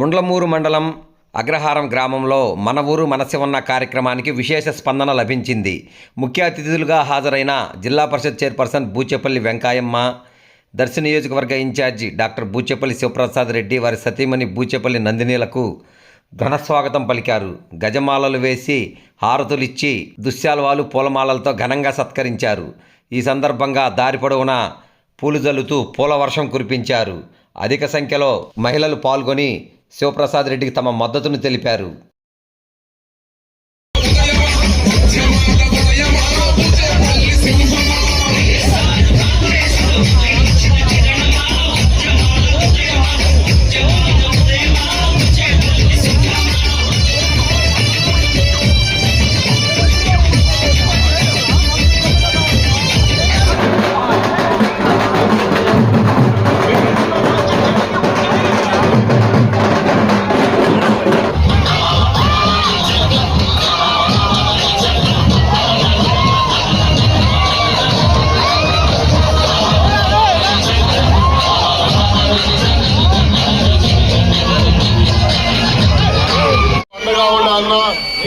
ముండ్లమూరు మండలం అగ్రహారం గ్రామంలో మన ఊరు మనసి ఉన్న కార్యక్రమానికి విశేష స్పందన లభించింది. ముఖ్య అతిథులుగా హాజరైన జిల్లా పరిషత్ చైర్పర్సన్ బూచేపల్లి వెంకాయమ్మ దర్శి నియోజకవర్గ in charge doctor Buchepalli Sivaprasad Reddy వారి సతీమణి బూచేపల్లి నందినీలకు ఘనస్వాగతం పలికారు. గజమాలలు వేసి హారతులిచ్చి దుశ్శాల్వాలు పూలమాలలతో ఘనంగా సత్కరించారు. ఈ సందర్భంగా దారి పొడవునా పూలు జల్లుతూ పూల వర్షం కురిపించారు. అధిక సంఖ్యలో మహిళలు పాల్గొని శివప్రసాద్ రెడ్డికి తమ మద్దతును తెలిపారు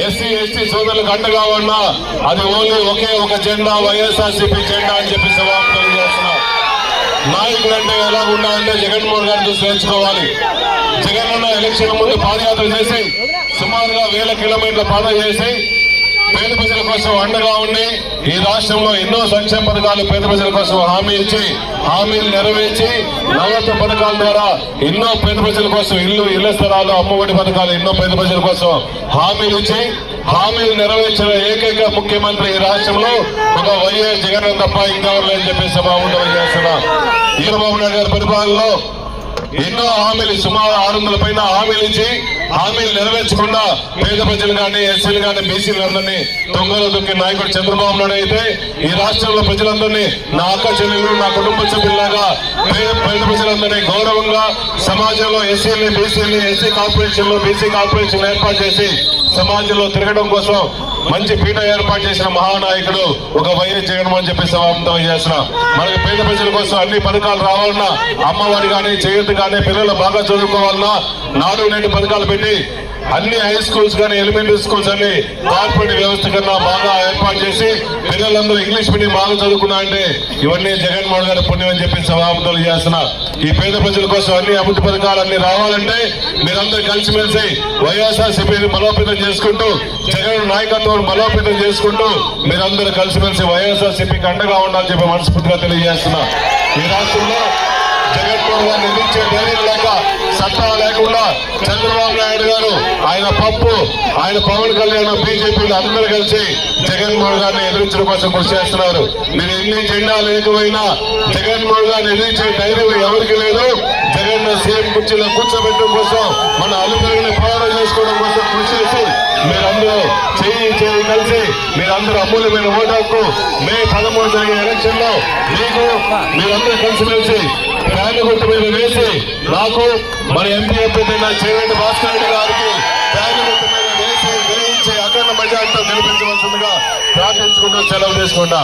ఎస్సీ ఎస్టీ సోదరులకు అండగా ఉన్నా అది ఓన్లీ ఒకే ఒక జెండా వైఎస్ఆర్సీపీ జెండా అని చెప్పి సమాప్తం తెలియజేస్తున్నా. నాయకుడు అంటే ఎలా ఉండాలంటే జగన్మోహన్ గారిని చూసి నేర్చుకోవాలి. జగన్ ఉన్న ఎలక్షన్ ముందు పాదయాత్ర చేసి సుమారుగా వేల కిలోమీటర్ల పాదయాత్ర చేసి పేద ప్రజల కోసం అండగా ఉండి ఈ రాష్ట్రంలో ఎన్నో సంక్షేమ పథకాలు పేద ప్రజల కోసం హామీ ఇచ్చి హామీలు నెరవేర్చి నవరత్న పథకాల ద్వారా ఎన్నో పేద ప్రజల కోసం ఇల్లు ఇళ్ళ స్థలాలు అమ్మఒడి పథకాలు ఎన్నో పేద ప్రజల కోసం హామీలు ఇచ్చి హామీలు నెరవేర్చిన ఏకైక ముఖ్యమంత్రి ఈ రాష్ట్రంలో ఒక వైఎస్ జగన్ తప్ప ఇంకెవరు లేదని చెప్పేసి బాగుండవని చేస్తున్నా చంద్రబాబు నాయుడు గారి పరిపాలనలో ఎన్నో హామీలు సుమారు ఆరు వందల పైన హామీలు ఇచ్చి హామీలు నెరవేర్చకుండా పేద ప్రజలు కానీ ఎస్సీలు కానీ బీసీలు అందరినీ దొంగలు దొక్కి నాయకుడు చంద్రబాబు నాయుడు అయితే ఈ రాష్ట్రంలో ప్రజలందరినీ నా అక్క చెల్లెలు నా కుటుంబ సభ్యులాగా పేద పేద ప్రజలందరినీ గౌరవంగా సమాజంలో ఎస్సీని బీసీని ఎస్సీ కార్పొరేషన్లో బీసీ కార్పొరేషన్ ఏర్పాటు చేసి సమాజంలో తిరగడం కోసం మంచి పీఠ ఏర్పాటు చేసిన మహానాయకుడు ఒక వైఎస్ జగన్మోహన్ చెప్పి సమాప్తం చేసిన మనకి పేద ప్రజల కోసం అన్ని పథకాలు రావాలన్నా అమ్మవారి కానీ చేయొద్దు కానీ పిల్లలు బాగా చదువుకోవాలన్నా నాడు నేటి పథకాలు పెట్టి అన్ని హై స్కూల్స్ కానీ ఎలిమెంటరీ స్కూల్స్ అన్ని కార్పొరేట్ వ్యవస్థ కన్నా బాగా ఏర్పాటు చేసి పిల్లలందరూ ఇంగ్లీష్ మీడియం బాగా చదువుకున్నా అంటే ఇవన్నీ జగన్మోహన్ గారి పుణ్యం అని చెప్పి సభాపతులు చేస్తున్నా. ఈ పేద ప్రజల కోసం అన్ని అభివృద్ధి పథకాలు అన్ని రావాలంటే మీరందరూ కలిసిమెలిసి వైఎస్ఆర్ సిపిని బలోపేతం చేసుకుంటూ జగన్ నాయకత్వం బలోపేతం చేసుకుంటూ మీరందరూ కలిసిమెలిసి వైఎస్ఆర్ సిపికి అండగా ఉండాలని చెప్పి మనస్ఫూర్తిగా తెలియజేస్తున్నా. ఈ రాష్ట్రంలో జగన్మోహన్ గారు నిర్మించే ధైర్యం లేక సత్తా లేకుండా చంద్రబాబు నాయుడు గారు ఆయన పప్పు ఆయన పవన్ కళ్యాణ్ బీజేపీలు అందరూ కలిసి జగన్మోహన్ గారిని ఎదిరించడం కోసం కృషి చేస్తున్నారు. మీరు ఎన్ని జెండాలు ఏకమైనా జగన్మోహన్ గారిని ఎదిరించే ధైర్యం ఎవరికి లేదు. జగన్ సీఎం కుర్చీలో కూర్చోబెట్టడం కోసం మన అలుపులని పోరాటం చేసుకోవడం కోసం కృషి చేసి మీరందరూ చేయి చేయి కలిసి మీరందరూ అమూల్యమైన ఓటు హక్కు మే పదమూడు జరిగే ఎలక్షన్లో మీకు మీరందరూ కలిసిమెలిసి ఫ్యాన్ గుర్తు మీద వేసి నాకు మన ఎంపీ అభ్యర్థి చేయండి భాస్కర్ రెడ్డి గారికి. ఫ్యాన్ గుర్తు మీద వేసి వేయించి అఖండ మెజార్టీతో గెలిపించవలసిందిగా ప్రార్థించుకుంటూ సెలవు తీసుకుంటా.